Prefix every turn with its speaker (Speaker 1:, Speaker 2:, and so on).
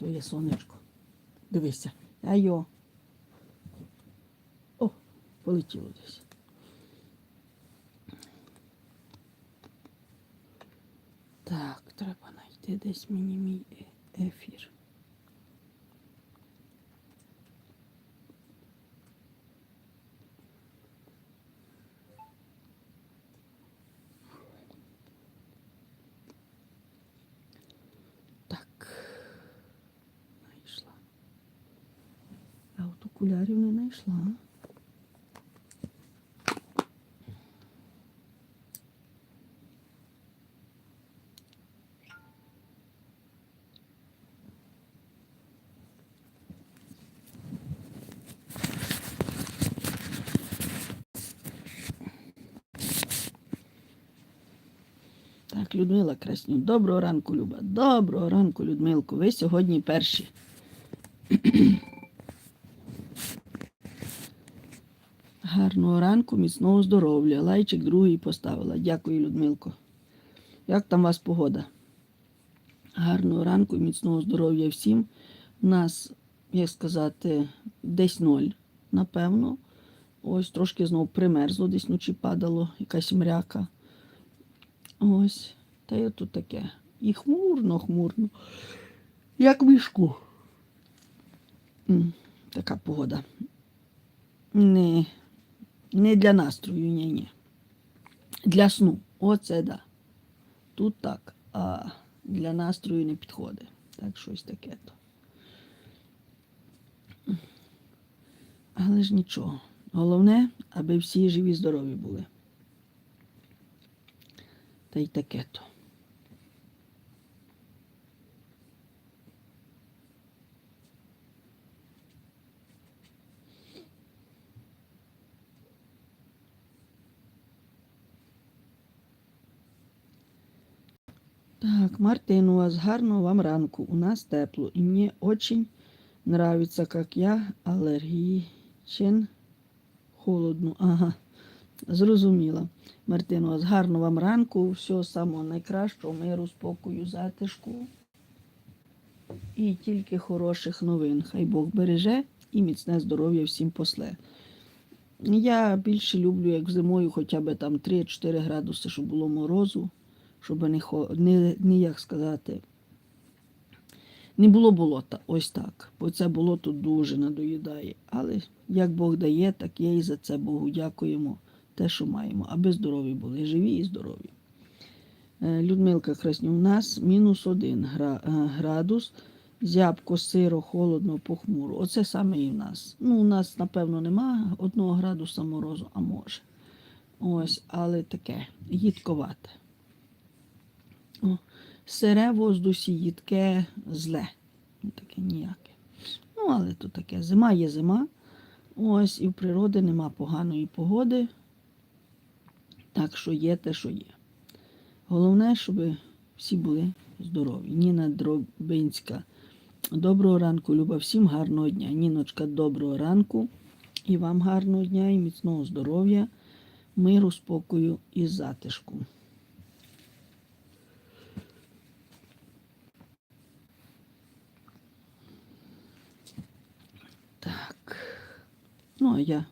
Speaker 1: твоє сонечко. Дивися. Айо. О, полетіло десь. Так, треба знайти десь мені мій е- ефір. Так. Знайшла. А от окулярів не знайшла. Так, Людмила Красню. Доброго ранку, Люба. Доброго ранку, Людмилку. Ви сьогодні перші. Гарного ранку, міцного здоров'я. Лайчик другий поставила. Дякую, Людмилко. Як там вас погода? Гарного ранку, міцного здоров'я всім. У нас, як сказати, десь ноль, напевно. Ось трошки знову примерзло, десь вночі падало, якась мряка. Ось. Та й тут таке. І хмурно, хмурно. Як мішку. Така погода. Не, не для настрою, ні, ні. Для сну. Оце да. Тут так. А для настрою не підходить. Так щось таке то. Але ж нічого. Головне, аби всі живі здорові були. Та й таке то. Так, Мартин, у вас гарного вам ранку. У нас тепло. И мне очень нравится, как я алергічен холодну. Ага, зрозуміла. Мартин, у вас гарного вам ранку. Всього самого найкращого, миру, спокою, затишку. І тільки хороших новин. Хай Бог береже і міцне здоров'я всім после. Я більше люблю, як зимою, хоча б там 3-4 градуси, щоб було морозу, щоб не, не, не як сказати, не було болота. Ось так. Бо це болото дуже надоїдає. Але як Бог дає, так є і за це Богу дякуємо. Те, що маємо, аби здорові були, живі і здорові. Е, Людмилка Красню, у нас мінус один е, градус, зябко, сиро, холодно, похмуро. Оце саме і в нас. Ну, у нас, напевно, нема одного градуса морозу, а може. Ось, але таке їдковате. Сире воздусі, їдке, зле. Ну, Таке ніяке. Ну, але то таке. Зима є зима. Ось, і в природи нема поганої погоди. Так що є те, що є. Головне, щоб всі були здорові. Ніна Дробинська. Доброго ранку, Люба. Всім гарного дня. Ніночка, доброго ранку. І вам гарного дня і міцного здоров'я, миру, спокою і затишку. Так. Ну, а я